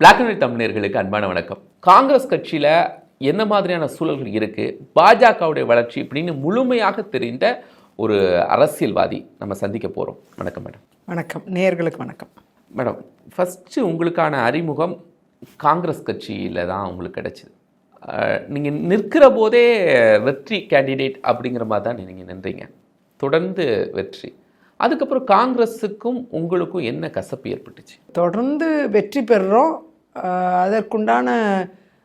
Black and தமிழர்களுக்கு அன்பான வணக்கம். காங்கிரஸ் கட்சியில என்ன மாதிரியான சூழல்கள் இருக்கு? பாஜகவுடைய வளர்ச்சி இப்படின்னு முழுமையாக தெரிந்த ஒரு அரசியல்வாதி நம்ம சந்திக்க போறோம். வணக்கம் மேடம். வணக்கம். நேயர்களுக்கு வணக்கம். மேடம் ஃபஸ்ட்டு உங்களுக்கான அறிமுகம் காங்கிரஸ் கட்சியில் தான் உங்களுக்கு கிடைச்சிது. நீங்கள் நிற்கிற போதே வெற்றி கேண்டிடேட் அப்படிங்கிற மாதிரி தான் நீங்கள் நின்றீங்க. தொடர்ந்து வெற்றி. அதுக்கப்புறம் காங்கிரஸுக்கும் உங்களுக்கும் என்ன கசப்பு ஏற்பட்டுச்சு? தொடர்ந்து வெற்றி பெறுறோம். அதற்குண்டான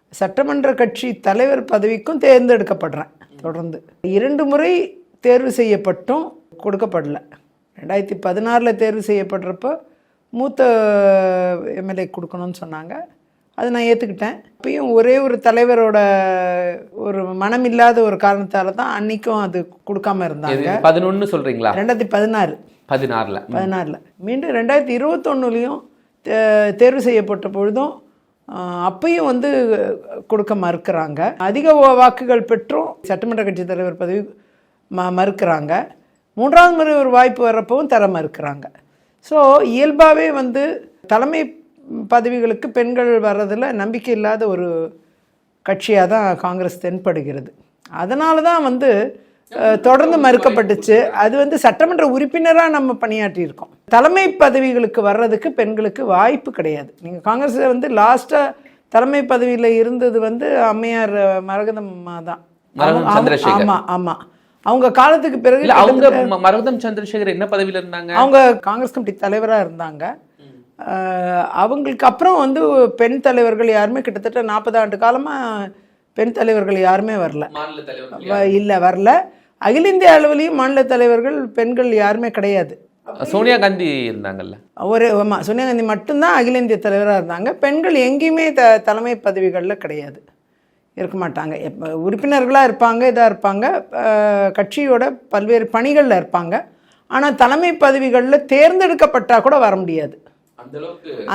சட்டமன்ற கட்சி தலைவர் பதவிக்கும் தேர்ந்தெடுக்கப்படுறேன். தொடர்ந்து இரண்டு முறை தேர்வு செய்யப்பட்டும் கொடுக்கப்படல. ரெண்டாயிரத்தி பதினாறில் தேர்வு செய்யப்படுறப்போ மூத்த எம்எல்ஏ கொடுக்கணும்னு சொன்னாங்க. அது நான் ஏற்றுக்கிட்டேன் அப்பயும் ஒரே ஒரு தலைவரோட ஒரு மனம் இல்லாத ஒரு காரணத்தால தான் அன்னைக்கும் அது கொடுக்காம இருந்தாங்க. பதினொன்று சொல்கிறீங்களா ரெண்டாயிரத்தி பதினாறு. பதினாறில். பதினாறில். மீண்டும் ரெண்டாயிரத்தி இருபத்தொன்னுலேயும் தேர்வு செய்யப்பட்ட பொழுதும் அப்பையும் வந்து கொடுக்க மறுக்கிறாங்க. அதிக வாக்குகள் பெற்றும் சட்டமன்ற கட்சி தலைவர் பதவி ம மறுக்கிறாங்க. மூன்றாவது முறை ஒரு வாய்ப்பு வர்றப்பவும் தர மறுக்கிறாங்க. ஸோ இயல்பாகவே வந்து தலைமை பதவிகளுக்கு பெண்கள் வர்றதில் நம்பிக்கை இல்லாத ஒரு கட்சியாக தான் காங்கிரஸ் தென்படுகிறது. அதனால தான் வந்து தொடர்ந்து மறுக்கப்பட்டுச்சு. அது வந்து சட்டமன்ற உறுப்பினராக நம்ம பணியாற்றியிருக்கோம். தலைமை பதவிகளுக்கு வர்றதுக்கு பெண்களுக்கு வாய்ப்பு கிடையாது. நீங்கள் காங்கிரஸில் வந்து லாஸ்ட்டாக தலைமை பதவியில் இருந்தது வந்து அம்மையார் மரகதம் தான். ஆமாம் ஆமாம் அவங்க காலத்துக்கு பிறகு அவங்க மரகதம் சந்திரசேகர் என்ன பதவியில் இருந்தாங்க? அவங்க காங்கிரஸ் கமிட்டி தலைவராக இருந்தாங்க. அவங்களுக்கு அப்புறம் வந்து பெண் தலைவர்கள் யாருமே கிட்டத்தட்ட நாற்பது ஆண்டு காலமாக பெண் தலைவர்கள் யாருமே வரல. இல்லை வரல. அகில இந்திய அளவுலேயும் மாநில தலைவர்கள் பெண்கள் யாருமே கிடையாது. சோனியா காந்தி இருந்தாங்கல்ல? ஒரு ஆமாம் சோனியா காந்தி மட்டும்தான் அகில இந்திய தலைவராக இருந்தாங்க. பெண்கள் எங்கேயுமே த தலைமை பதவிகளில் கிடையாது. இருக்க மாட்டாங்க. எப்ப உறுப்பினர்களாக இருப்பாங்க இதாக இருப்பாங்க. கட்சியோட பல்வேறு பணிகளில் இருப்பாங்க. ஆனால் தலைமை பதவிகளில் தேர்ந்தெடுக்கப்பட்டால் கூட வர முடியாது.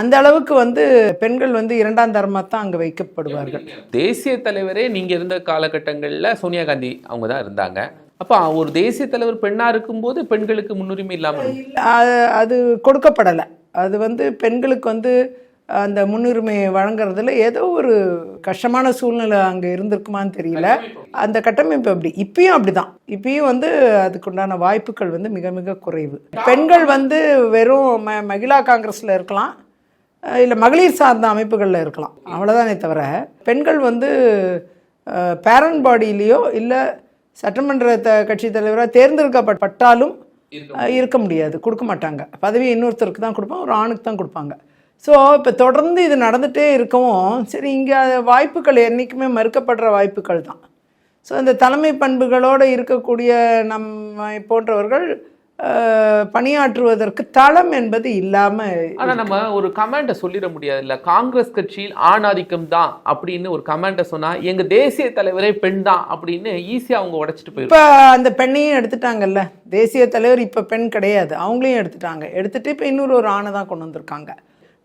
அந்த அளவுக்கு வந்து பெண்கள் வந்து இரண்டாம் தரமாக தான் அங்கே வைக்கப்படுவார்கள். தேசிய தலைவரே நீங்க இருந்த காலகட்டங்கள்ல சோனியா காந்தி அவங்க தான் இருந்தாங்க. அப்ப ஒரு தேசிய தலைவர் பெண்ணா இருக்கும்போது பெண்களுக்கு முன்னுரிமை இல்லாம இருக்கும். அது அது கொடுக்கப்படலை. அது வந்து பெண்களுக்கு வந்து அந்த முன்னுரிமை வழங்குறதுல ஏதோ ஒரு கஷ்டமான சூழ்நிலை அங்கே இருந்திருக்குமான்னு தெரியல. அந்த கட்டமைப்பு அப்படி. இப்பயும் அப்படிதான். இப்பயும் வந்து அதுக்குண்டான வாய்ப்புகள் வந்து மிக மிக குறைவு. பெண்கள் வந்து வெறும் ம மகிழா காங்கிரஸில் இருக்கலாம். இல்லை மகளிர் சார்ந்த அமைப்புகளில் இருக்கலாம். அவ்வளோதானே தவிர பெண்கள் வந்து பேரண்ட் பாடியிலையோ இல்லை சட்டமன்ற த கட்சி தலைவராக தேர்ந்தெடுக்கப்பட்டாலும் இருக்க முடியாது. கொடுக்க மாட்டாங்க. பதவி இன்னொருத்தருக்கு தான் கொடுப்பாங்க ஒரு ஆணுக்கு தான் கொடுப்பாங்க. ஸோ இப்போ தொடர்ந்து இது நடந்துகிட்டே இருக்கவும் சரி இங்கே வாய்ப்புகள் என்றைக்குமே மறுக்கப்படுற வாய்ப்புகள் தான். ஸோ இந்த தலைமை பண்புகளோடு இருக்கக்கூடிய நம்ம போன்றவர்கள் பணியாற்றுவதற்கு தளம் என்பது இல்லாமல் ஆனா நம்ம ஒரு கமாண்ட சொல்லிட முடியாது இல்ல காங்கிரஸ் கட்சியில் ஆணாதிக்கம் தான் அப்படின்னு ஒரு கமாண்ட சொன்னா எங்க தேசிய தலைவரே பெண் தான் அப்படின்னு ஈஸியா அவங்க உடைச்சிட்டு போயிடும் இப்போ அந்த பெண்ணையும் எடுத்துட்டாங்கல்ல. தேசிய தலைவர் இப்போ பெண் கிடையாது. அவங்களையும் எடுத்துட்டாங்க. எடுத்துட்டு இப்போ இன்னொரு ஒரு ஆணை தான் கொண்டு வந்திருக்காங்க.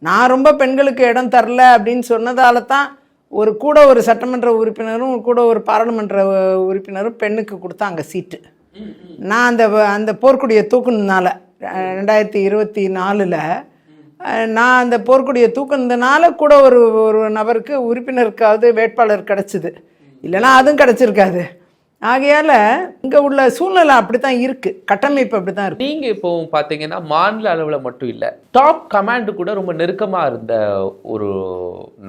நான் ரொம்ப பெண்களுக்கு இடம் தரல அப்படின்னு சொன்னதால தான் ஒரு கூட ஒரு சட்டமன்ற உறுப்பினரும் கூட ஒரு பாராளுமன்ற உறுப்பினரும் பெண்ணுக்கு கொடுத்தாங்க சீட்டு. நான் அந்த வ- அந்த போர்க்குடியை தூக்குனதுனால ரெண்டாயிரத்தி இருபத்தி நாலில் நான் அந்த போர்க்குடியை தூக்குனதுனால கூட ஒரு ஒரு நபருக்கு உறுப்பினருக்காவது வேட்பாளர் கிடச்சிது. இல்லைன்னா அதுவும் கிடச்சிருக்காது. ஆகையால் இங்கே உள்ள சூழ்நிலை அப்படி தான் இருக்குது கட்டமைப்பு அப்படி தான் இருக்குது நீங்கள் இப்போ பார்த்தீங்கன்னா மாநில அளவில் மட்டும் இல்லை. டாப் கமாண்டு கூட ரொம்ப நெருக்கமாக இருந்த ஒரு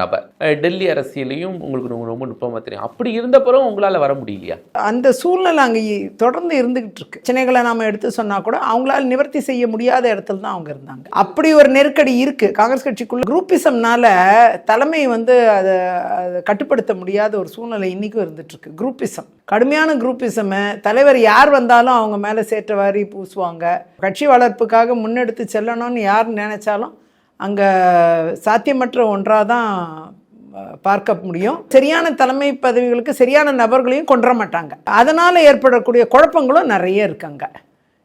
நபர். டெல்லி அரசியலையும் உங்களுக்கு ரொம்ப ரொம்ப நுட்பமாக தெரியும். அப்படி இருந்தப்பறம் உங்களால் வர முடியலையா? அந்த சூழ்நிலை அங்கே தொடர்ந்து இருந்துகிட்டு இருக்கு. பிரச்சனைகளை நாம் எடுத்து சொன்னால் கூட அவங்களால் நிவர்த்தி செய்ய முடியாத இடத்துல தான் அவங்க இருந்தாங்க. அப்படி ஒரு நெருக்கடி இருக்கு. காங்கிரஸ் கட்சிக்குள்ள குரூப்பிசம்னால தலைமை வந்து அதை அதை கட்டுப்படுத்த முடியாத ஒரு சூழ்நிலை இன்னைக்கும் இருந்துட்டு இருக்கு. குரூப்பிசம் கடுமையான குரூப்பிசமை தலைவர் யார் வந்தாலும் அவங்க மேலே சேற்றவாரி பூசுவாங்க. கட்சி வளர்ப்புக்காக முன்னெடுத்து செல்லணும்னு யார் நினச்சாலும் அங்கே சாத்தியமற்ற ஒன்றாக தான் பார்க்க முடியும். சரியான தலைமை பதவிகளுக்கு சரியான நபர்களையும் கொண்டு மாட்டாங்க. அதனால் ஏற்படக்கூடிய குழப்பங்களும் நிறைய இருக்குங்க.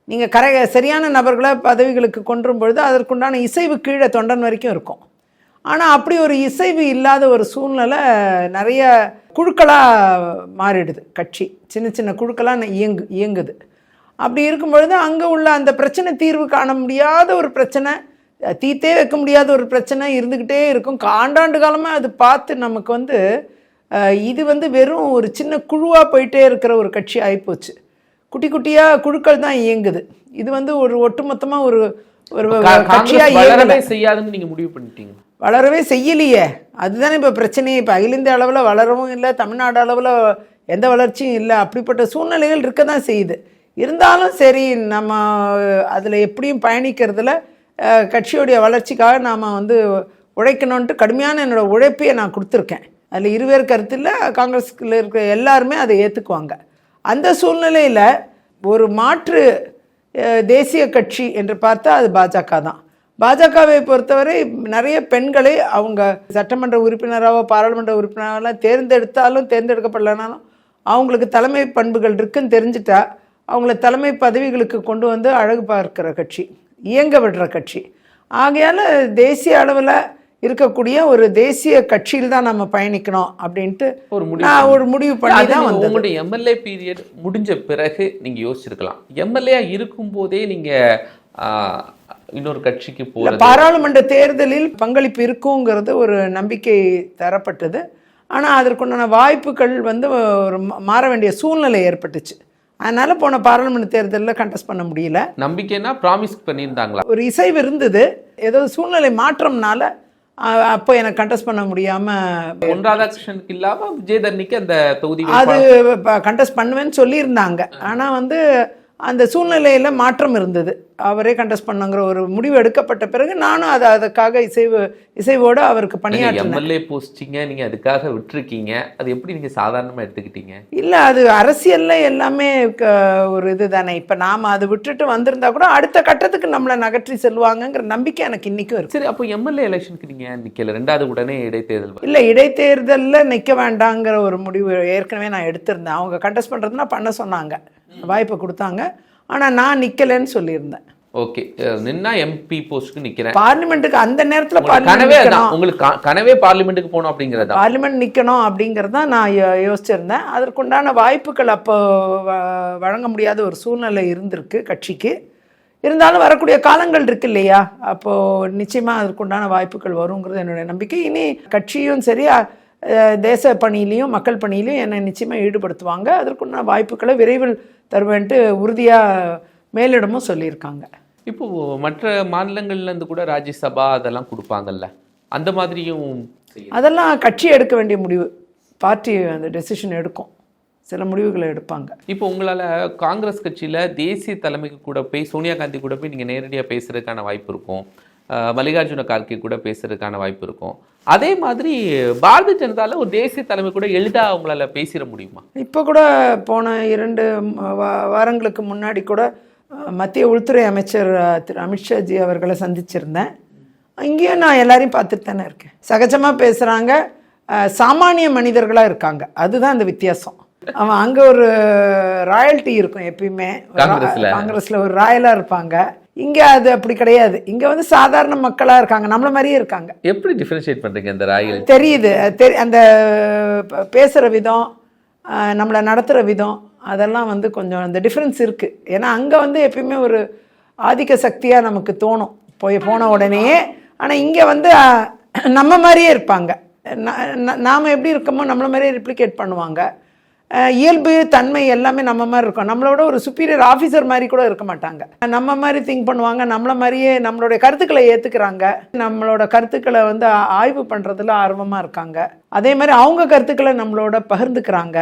நீங்கள் கரை சரியான நபர்களை பதவிகளுக்கு கொன்றும் பொழுது அதற்குண்டான இசைவு கீழே தொண்டன் வரைக்கும் இருக்கும். ஆனால் அப்படி ஒரு இசைவு இல்லாத ஒரு சூழ்நிலை நிறைய குழுக்களாக மாறிடுது. கட்சி சின்ன சின்ன குழுக்களாக இயங்கு இயங்குது. அப்படி இருக்கும் பொழுது அங்கே உள்ள அந்த பிரச்சனை தீர்வு காண முடியாத ஒரு பிரச்சனை தீத்தே வைக்க முடியாத ஒரு பிரச்சனை இருந்துக்கிட்டே இருக்கும். காண்டாண்டு காலமாக அது பார்த்து நமக்கு வந்து இது வந்து வெறும் ஒரு சின்ன குழுவாக போயிட்டே இருக்கிற ஒரு கட்சி ஆகிப்போச்சு குட்டி குட்டியாக குழுக்கள் தான் இயங்குது. இது வந்து ஒரு ஒட்டுமொத்தமாக ஒரு ஒரு கட்சியாக வளரவே செய்யாதுன்னு நீங்க முடிவு பண்ணிட்டீங்க. வளரவே செய்யலையே. அதுதானே இப்போ பிரச்சனையே. இப்போ அகில இந்திய அளவில் வளரவும் இல்லை தமிழ்நாடு அளவில் எந்த வளர்ச்சியும் இல்லை. அப்படிப்பட்ட சூழ்நிலைகள் இருக்க தான் செய்யுது. இருந்தாலும் சரி நம்ம அதில் எப்படியும் பயணிக்கிறதுல கட்சியுடைய வளர்ச்சிக்காக நாம் வந்து உழைக்கணுன்ட்டு கடுமையான என்னோட உழைப்பையை நான் கொடுத்துருக்கேன். அதில் இருவேறு கருத்தில் இல்லை காங்கிரஸில் இருக்கிற எல்லாருமே அதை ஏற்றுக்குவாங்க அந்த சூழ்நிலையில் ஒரு மாற்று தேசிய கட்சி என்று பார்த்தா அது பாஜக தான். பாஜகவை பொறுத்தவரை நிறைய பெண்களை அவங்க சட்டமன்ற உறுப்பினராகவோ பாராளுமன்ற உறுப்பினராகலாம் தேர்ந்தெடுத்தாலும் தேர்ந்தெடுக்கப்படலைனாலும் அவங்களுக்கு தலைமை பண்புகள் இருக்குன்னு தெரிஞ்சிட்டா அவங்கள தலைமை பதவிகளுக்கு கொண்டு வந்து அழகு பார்க்கிற கட்சி. இயங்க விடுற கட்சி. ஆகையால் தேசிய அளவில் இருக்கக்கூடிய ஒரு தேசிய கட்சியில் தான் நம்ம பயணிக்கணும் அப்படின்ட்டு ஒரு முடிவு நான் ஒரு முடிவு பண்ணி தான் வந்தது. உங்களுடைய எம்எல்ஏ பீரியட் முடிஞ்ச பிறகு நீங்க யோசிச்சிருக்கலாம். எம்எல்ஏ இருக்கும் போதே நீங்க ஆஹ், இன்னொரு கட்சிக்கு போறது பாராளுமன்ற தேர்தலில் பங்களிப்பு இருக்குங்கிறது ஒரு நம்பிக்கை தரப்பட்டது. ஆனால் அதற்குண்டான வாய்ப்புகள் வந்து ஒரு மாற வேண்டிய சூழ்நிலை ஏற்பட்டுச்சு. அதனால் போன பாராளுமன்ற தேர்தலில் கண்டெஸ்ட் பண்ண முடியல. நம்பிக்கைன்னா ப்ராமிஸ் பண்ணியிருந்தாங்களா? ஒரு இசைவு இருந்தது. ஏதோ சூழ்நிலை மாற்றம்னால அப்போ எனக்கு கண்டெஸ்ட் பண்ண முடியாமல் பொன் ராதாகிருஷ்ணனுக்கு இல்லாம விஜயதரணிக்கு அந்த தொகுதி அது கண்டெஸ்ட் பண்ணுவேன்னு சொல்லியிருந்தாங்க. ஆனால் வந்து அந்த சூழ்நிலையில் மாற்றம் இருந்தது. அவரே கண்டெஸ்ட் பண்ணுங்கிற ஒரு முடிவு எடுக்கப்பட்ட பிறகு நானும் அதை அதுக்காக இசைவு இசைவோடு அவருக்கு பணியாற்றினேன். எம்எல்ஏ போஸ்டிங்க நீங்க அதுக்காக விட்டுருக்கீங்க. அது எப்படி நீங்க சாதாரணமா எடுத்துக்கிட்டீங்க? இல்லை அது அரசியல்ல எல்லாமே ஒரு இது தானே இப்போ நாம் அதை விட்டுட்டு வந்திருந்தா கூட அடுத்த கட்டத்துக்கு நம்மளை நகற்றி செல்வாங்கங்கிற நம்பிக்கை எனக்கு இன்றைக்கும் இருக்கு. சரி அப்போ எம்எல்ஏ எலெக்ஷனுக்கு நீங்க ஏன் நிக்கல? ரெண்டாவது உடனே இடைத்தேர்தல் இல்லை இடைத்தேர்தலில் நிற்க வேண்டாங்கிற ஒரு முடிவு ஏற்கனவே நான் எடுத்திருந்தேன். அவங்க கண்டெஸ்ட் பண்ணுறதுனா பண்ண சொன்னாங்க. வாய்ப்பை கொடுத்தாங்க. ஆனால் நான் நிற்கலைன்னு சொல்லியிருந்தேன். ஓகே. நின்னா எம்பி போஸ்ட்க்கு நிக்கிறேன். பார்லிமெண்ட்டுக்கு அந்த நேரத்தில் கனவே உங்களுக்கு கனவே பார்லிமெண்ட்டுக்கு போகணும் அப்படிங்கறதா? பார்லிமெண்ட் நிற்கணும் அப்படிங்கிறது நான் யோசிச்சிருந்தேன். அதற்குண்டான வாய்ப்புகள் அப்போ வழங்க முடியாத ஒரு சூழ்நிலை இருந்திருக்கு கட்சிக்கு. இருந்தாலும் வரக்கூடிய காலங்கள் இருக்கு இல்லையா? அப்போது நிச்சயமாக அதற்குண்டான வாய்ப்புகள் வருங்கிறது என்னுடைய நம்பிக்கை. இனி கட்சியும் சரி தேச பணியிலையும் மக்கள் பணியிலையும் என்னை நிச்சயமாக ஈடுபடுத்துவாங்க. அதற்குண்டான வாய்ப்புகளை விரைவில் தருவேன்ட்டு உறுதியாக மேலிடமும் சொல்லியிருக்காங்க. இப்போ மற்ற மாநிலங்கள்ல இருந்து கூட ராஜ்யசபா அதெல்லாம் கொடுப்பாங்கல்ல. அந்த மாதிரியும் அதெல்லாம் கட்சி எடுக்க வேண்டிய முடிவு. பார்ட்டி அந்த டெசிஷன் எடுக்கும். சில முடிவுகளை எடுப்பாங்க. இப்போ உங்களால காங்கிரஸ் கட்சியில தேசிய தலைமைக்கு கூட போய் சோனியா காந்தி கூட போய் நீங்க நேரடியா பேசுறதுக்கான வாய்ப்பு இருக்கும். மல்லிகார்ஜுன கார்கே கூட பேசுறதுக்கான வாய்ப்பு இருக்கும். அதே மாதிரி பாரதிய ஜனதால ஒரு தேசிய தலைமை கூட எளிதா உங்களால பேசிட முடியுமா? இப்போ கூட போன இரண்டு வாரங்களுக்கு முன்னாடி கூட மத்திய உள்துறை அமைச்சர் திரு அமித்ஷாஜி அவர்களை சந்திச்சிருந்தேன். இங்கேயும் நான் எல்லாரையும் பார்த்துட்டு தானே இருக்கேன். சகஜமாக பேசுகிறாங்க சாமானிய மனிதர்களாக இருக்காங்க. அதுதான் அந்த வித்தியாசம். அவன் அங்கே ஒரு ராயல்ட்டி இருக்கும் எப்பயுமே. காங்கிரஸ்ல. ஒரு ராயலாக இருப்பாங்க. இங்கே அது அப்படி கிடையாது. இங்கே வந்து சாதாரண மக்களாக இருக்காங்க. நம்மள மாதிரியே இருக்காங்க. எப்படி டிஃபரன்ஷியேட் பண்றீங்க இந்த ராயல் தெரியுது. தெரி அந்த பேசுகிற விதம் நம்மளை நடத்துகிற விதம் அதெல்லாம் வந்து கொஞ்சம் அந்த டிஃப்ரென்ஸ் இருக்குது ஏன்னா அங்கே வந்து எப்பயுமே ஒரு ஆதிக்க சக்தியாக நமக்கு தோணும். போய் போன உடனேயே ஆனால் இங்கே வந்து நம்ம மாதிரியே இருப்பாங்க. நாம் எப்படி இருக்கோமோ நம்மள மாதிரியே ரிப்ளிகேட் பண்ணுவாங்க. இயல்பு தன்மை எல்லாமே நம்ம மாதிரி இருக்கும். நம்மளோட ஒரு சுப்பீரியர் ஆஃபீஸர் மாதிரி கூட இருக்க மாட்டாங்க. நம்ம மாதிரி திங்க் பண்ணுவாங்க நம்மள மாதிரியே நம்மளுடைய கருத்துக்களை ஏற்றுக்கிறாங்க நம்மளோட கருத்துக்களை வந்து ஆய்வு பண்ணுறதுல ஆர்வமாக இருக்காங்க. அதே மாதிரி அவங்க கருத்துக்களை நம்மளோட பகிர்ந்துக்கிறாங்க.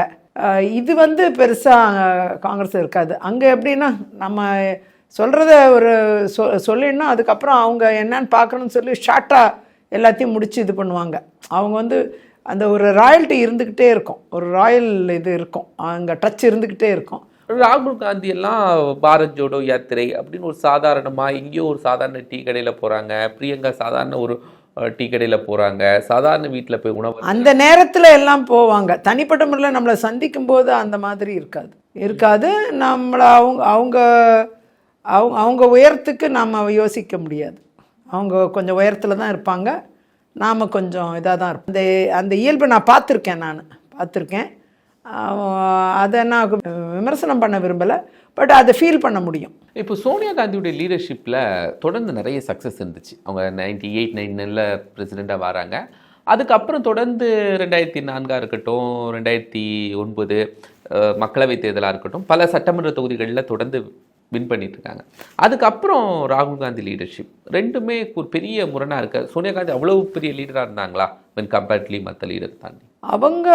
இது வந்து பெருசாக காங்கிரஸ் இருக்காது. அங்கே எப்படின்னா நம்ம சொல்கிறத ஒரு சொ சொல்லிடனா அதுக்கப்புறம் அவங்க என்னன்னு பார்க்கணும்னு சொல்லி ஷார்ட்டாக எல்லாத்தையும் முடித்து இது பண்ணுவாங்க. அவங்க வந்து அந்த ஒரு ராயல்ட்டி இருந்துக்கிட்டே இருக்கும். ஒரு ராயல் இது இருக்கும். அங்கே டச் இருந்துக்கிட்டே இருக்கும். ராகுல் காந்தி எல்லாம் பாரத் ஜோடோ யாத்திரை அப்படின்னு ஒரு சாதாரணமா எங்கேயோ ஒரு சாதாரண டீ கடையில போறாங்க. பிரியங்கா சாதாரண ஒரு டீ கடையில போறாங்க. சாதாரண வீட்ல போய் உணவு அந்த நேரத்தில் எல்லாம் போவாங்க. தனிப்பட்ட முறையில் நம்மளை சந்திக்கும் போது அந்த மாதிரி இருக்காது. இருக்காது. நம்மளை அவங்க அவங்க அவங்க அவங்க உயரத்துக்கு நாம் யோசிக்க முடியாது. அவங்க கொஞ்சம் உயரத்தில் தான் இருப்பாங்க. நாம் கொஞ்சம் இதாக தான் இருப்போம். அந்த அந்த இயல்பை நான் பார்த்துருக்கேன் நான். பார்த்துருக்கேன். அதை நான் விமர்சனம் பண்ண விரும்பலை பட் அதை ஃபீல் பண்ண முடியும். இப்போ சோனியா காந்தியுடைய லீடர்ஷிப்பில் தொடர்ந்து நிறைய சக்ஸஸ் இருந்துச்சு. அவங்க நைன்டி எயிட் நைனில் பிரசிடெண்ட்டாக வராங்க. அதுக்கப்புறம் தொடர்ந்து ரெண்டாயிரத்தி நான்காக இருக்கட்டும் ரெண்டாயிரத்தி ஒன்பது மக்களவைத் தேர்தலாக இருக்கட்டும் பல சட்டமன்ற தொகுதிகளில் தொடர்ந்து வின் பண்ணிட்டு இருக்காங்க அதுக்கப்புறம் ராகுல் காந்தி லீடர்ஷிப் ரெண்டுமே ஒரு பெரிய முரணாக இருக்கு சோனியா காந்தி அவ்வளவு பெரிய லீடராக இருந்தாங்களா? வென் கம்பேர்ட்லி மற்ற லீடர் தாண்டி. அவங்க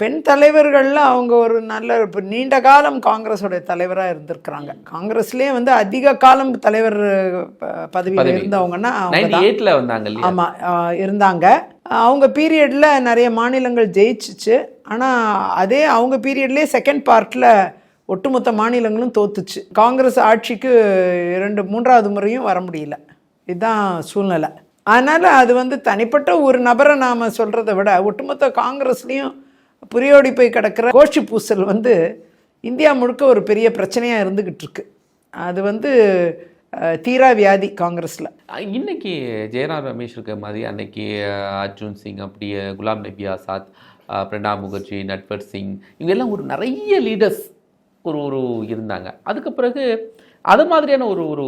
பெண் தலைவர்களில் அவங்க ஒரு நல்ல இப்போ நீண்ட காலம் காங்கிரஸோடைய தலைவராக இருந்திருக்கிறாங்க. காங்கிரஸ்லேயே வந்து அதிக காலம் தலைவர் பதவியில் பதவி. இருந்தவங்கன்னா அவங்க வந்தாங்க ஆமாம் இருந்தாங்க. அவங்க பீரியடில் நிறைய மாநிலங்கள் ஜெயிச்சிச்சு. ஆனால் அதே அவங்க பீரியட்லேயே செகண்ட் பார்ட்டில் ஒட்டுமொத்த மாநிலங்களும் தோத்துச்சு. காங்கிரஸ் ஆட்சிக்கு இரண்டு மூன்றாவது முறையும் வர முடியல. இதுதான் சூழ்நிலை. அதனால் அது வந்து தனிப்பட்ட ஒரு நபரை நாம் சொல்கிறத விட ஒட்டுமொத்த காங்கிரஸ்லேயும் புரியோடி போய் கிடக்கிற கோஷ்டி பூசல் வந்து இந்தியா முழுக்க ஒரு பெரிய பிரச்சனையாக இருந்துக்கிட்டு இருக்கு. அது வந்து தீரா வியாதி காங்கிரஸில். இன்னைக்கு ஜெயராம் ரமேஷ் இருக்க மாதிரி அன்னைக்கு அர்ஜுன் சிங் அப்படியே குலாம் நபி ஆசாத் பிரணாப் முகர்ஜி நட்வர் சிங் இவங்க எல்லாம் ஒரு நிறைய லீடர்ஸ் ஒரு ஒரு இருந்தாங்க. அதுக்கு பிறகு அது மாதிரியான ஒரு ஒரு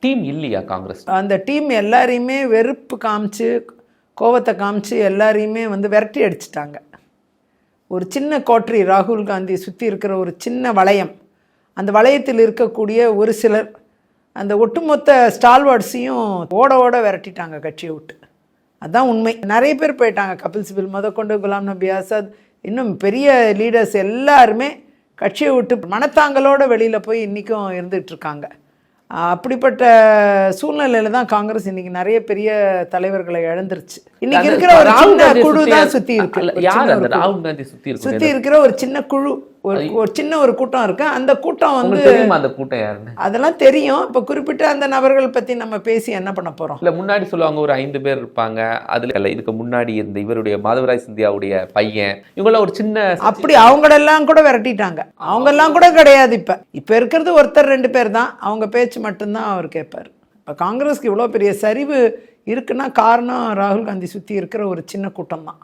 டீம் இல்லையா காங்கிரஸ்? அந்த டீம் எல்லாரையுமே வெறுப்பு காமிச்சு கோவத்தை காமிச்சு எல்லாரையுமே வந்து விரட்டி அடிச்சிட்டாங்க. ஒரு சின்ன கோட்டரி ராகுல் காந்தி சுற்றி இருக்கிற ஒரு சின்ன வளையம். அந்த வளையத்தில் இருக்கக்கூடிய ஒரு சிலர் அந்த ஒட்டுமொத்த ஸ்டால்வார்ட்ஸையும் ஓட ஓட விரட்டிட்டாங்க கட்சியை விட்டு. அதுதான் உண்மை. நிறைய பேர் போயிட்டாங்க. கபில் சிபில் கொண்டு குலாம் நபி ஆசாத் இன்னும் பெரிய லீடர்ஸ் எல்லாருமே கட்சியை விட்டு மனத்தாங்களோட வெளியில் போய் இன்றைக்கும் இருந்துகிட்டு இருக்காங்க ஆஹ் அப்படிப்பட்ட சூழ்நிலையில தான் காங்கிரஸ் இன்னைக்கு நிறைய பெரிய தலைவர்களை இழந்துருச்சு. இன்னைக்கு இருக்கிற ஒரு குழு தான் சுத்தி இருக்கு யார். ராகுல் காந்தி சுத்தி இருக்கிற ஒரு சின்ன குழு. ஒரு ஒரு சின்ன ஒரு கூட்டம் இருக்கு. அந்த கூட்டம் வந்து தெரியுமா அந்த கூட்டம் யாருன்னு? அதெல்லாம் தெரியும். இப்ப குறிப்பிட்ட அந்த நபர்கள் பத்தி நம்ம பேசி என்ன பண்ண போறோம்? இல்ல முன்னாடி சொல்லுவாங்க ஒரு ஐந்து பேர் இருப்பாங்க. அதுல இல்ல இதுக்கு முன்னாடி இருந்த இவருடைய மாதவராய் சிந்தியாவுடைய பையன். இவங்கெல்லாம் ஒரு சின்ன அப்படி அவங்களெல்லாம் கூட விரட்டிட்டாங்க. அவங்கெல்லாம் கூட கிடையாது இப்ப. இப்ப இருக்கிறது ஒருத்தர் ரெண்டு பேர் தான். அவங்க பேச்சு மட்டும்தான் அவர் கேட்பாரு இப்ப காங்கிரஸ்க்கு இவ்வளோ பெரிய சரிவு இருக்குன்னா காரணம் ராகுல் காந்தி சுத்தி இருக்கிற ஒரு சின்ன கூட்டம் தான்.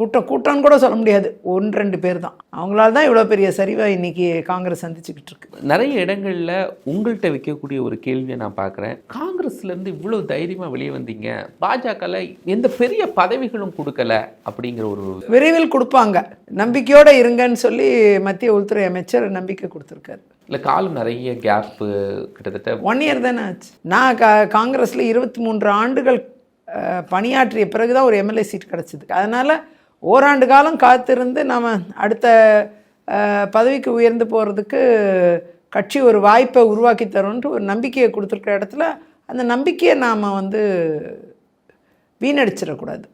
கூட்டம் கூட்டம்னு கூட சொல்ல முடியாது. ஒன்று ரெண்டு பேர் தான். அவங்களால தான் இவ்வளோ பெரிய சரிவை இன்னைக்கு காங்கிரஸ் சந்திச்சுக்கிட்டு இருக்கு. நிறைய இடங்கள்ல உங்கள்கிட்ட வைக்கக்கூடிய ஒரு கேள்வியை நான் பார்க்குறேன். காங்கிரஸ்ல இருந்து இவ்வளவு தைரியமா வெளியே வந்தீங்க. பாஜகல எந்த பெரிய பதவிகளும் கொடுக்கல அப்படிங்கிற ஒரு விரைவில் கொடுப்பாங்க. நம்பிக்கையோட இருங்கன்னு சொல்லி மத்திய உள்துறை அமைச்சர் நம்பிக்கை கொடுத்துருக்காரு. இல்ல காலம் நிறைய கேப்பு கிட்டத்தட்ட ஒன் இயர் தானே ஆச்சு. நான் கா காங்கிரஸில் இருபத்தி மூன்று ஆண்டுகள் பணியாற்றிய பிறகு தான் ஒரு எம்எல்ஏ சீட் கிடச்சிது. அதனால் ஓராண்டு காலம் காத்திருந்து நாம் அடுத்த பதவிக்கு உயர்ந்து போகிறதுக்கு கட்சி ஒரு வாய்ப்பை உருவாக்கி தரும்ன்ட்டு ஒரு நம்பிக்கையை கொடுத்துருக்குற இடத்துல அந்த நம்பிக்கையை நாம் வந்து வீணடிச்சிடக்கூடாது.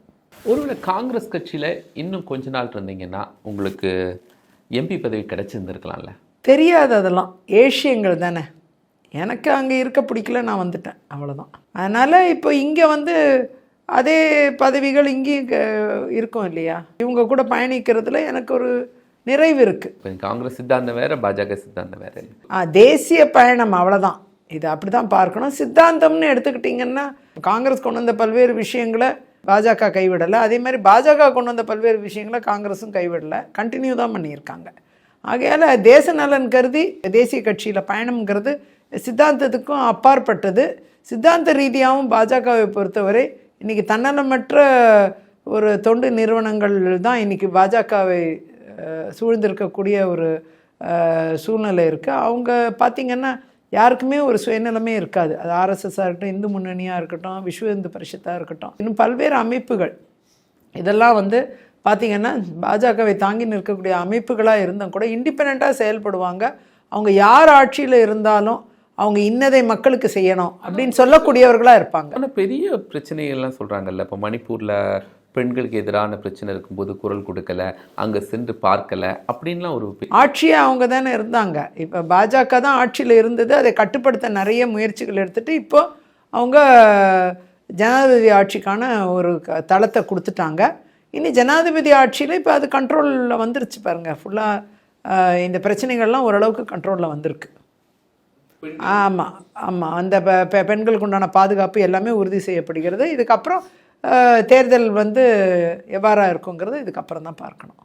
ஒருவேளை காங்கிரஸ் கட்சியில இன்னும் கொஞ்ச நாள் இருந்தீங்கன்னா உங்களுக்கு எம்பி பதவி கிடைச்சிருந்துருக்கலாம்ல? தெரியாது அதெல்லாம். ஏஷியங்கள் தானே. எனக்கு அங்கே இருக்க பிடிக்கல நான் வந்துட்டேன். அவ்வளோதான் அதனால் இப்போ இங்கே வந்து அதே பதவிகள் இங்கேயும் இருக்கும் இல்லையா? இவங்க கூட பயணிக்கிறதுல எனக்கு ஒரு நிறைவு இருக்குது காங்கிரஸ் சித்தாந்தம் வேற பாஜக சித்தாந்தம் வேற. ஆ தேசிய பயணம் அவ்வளோதான் இது அப்படி தான் பார்க்கணும். சித்தாந்தம்னு எடுத்துக்கிட்டிங்கன்னா காங்கிரஸ் கொண்டு வந்த பல்வேறு விஷயங்களை பாஜக கைவிடலை. அதே மாதிரி பாஜக கொண்டு வந்த பல்வேறு விஷயங்களை காங்கிரஸும் கைவிடலை. கண்டினியூ தான் பண்ணியிருக்காங்க. ஆகையால் தேச நலன் கருதி தேசிய கட்சியில் பயணம்ங்கிறது சித்தாந்தத்துக்கும் அப்பாற்பட்டது. சித்தாந்த ரீதியாகவும் பாஜகவை பொறுத்தவரை இன்றைக்கி தன்னலமற்ற ஒரு தொண்டு நிறுவனங்கள் தான் இன்றைக்கி பாஜகவை சூழ்ந்திருக்கக்கூடிய ஒரு சூழ்நிலை இருக்குது அவங்க பார்த்திங்கன்னா யாருக்குமே ஒரு சுயநலமே இருக்காது. அது ஆர்எஸ்எஸ்ஸாக இருக்கட்டும் இந்து முன்னணியாக இருக்கட்டும் விஸ்வ இந்து பரிஷத்தாக இருக்கட்டும். இன்னும் பல்வேறு அமைப்புகள். இதெல்லாம் வந்து பார்த்திங்கன்னா பாஜகவை தாங்கி நிற்கக்கூடிய அமைப்புகளாக இருந்தால் கூட இண்டிபெண்ட்டாக செயல்படுவாங்க. அவங்க யார் ஆட்சியில் இருந்தாலும் அவங்க இன்னதை மக்களுக்கு செய்யணும் அப்படின்னு சொல்லக்கூடியவர்களாக இருப்பாங்க. ஆனா பெரிய பிரச்சனைகள்லாம் சொல்றாங்கல்ல. இப்போ மணிப்பூர்ல பெண்களுக்கு எதிரான பிரச்சனை இருக்கும்போது குரல் கொடுக்கல அங்க சென்று பார்க்கல அப்படின்லாம் ஒரு ஆட்சியே அவங்க தானே இருந்தாங்க. இப்போ பாஜக தான் ஆட்சியில் இருந்தது. அதை கட்டுப்படுத்த நிறைய முயற்சிகள் எடுத்துட்டு இப்போ அவங்க ஜனாதிபதி ஆட்சிக்கான ஒரு தளத்தை கொடுத்துட்டாங்க. இனி ஜனாதிபதி ஆட்சியில் இப்போ அது கண்ட்ரோலில் வந்துருச்சு பாருங்க. ஃபுல்லாக இந்த பிரச்சனைகள்லாம் ஓரளவுக்கு கண்ட்ரோலில் வந்திருக்கு. ஆமாம் ஆமாம் அந்த பெண்களுக்கு உண்டான பாதுகாப்பு எல்லாமே உறுதி செய்யப்படுகிறது. இதுக்கப்புறம் தேர்தல் வந்து எவ்வாறாக இருக்குங்கிறது இதுக்கப்புறம் தான் பார்க்கணும்.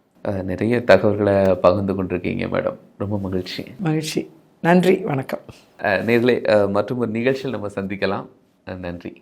நிறைய தகவல்களை பகிர்ந்து கொண்டிருக்கீங்க மேடம். ரொம்ப மகிழ்ச்சி. மகிழ்ச்சி. நன்றி வணக்கம். அஹ், மற்றும் ஒரு நிகழ்ச்சியில் நம்ம சந்திக்கலாம். நன்றி.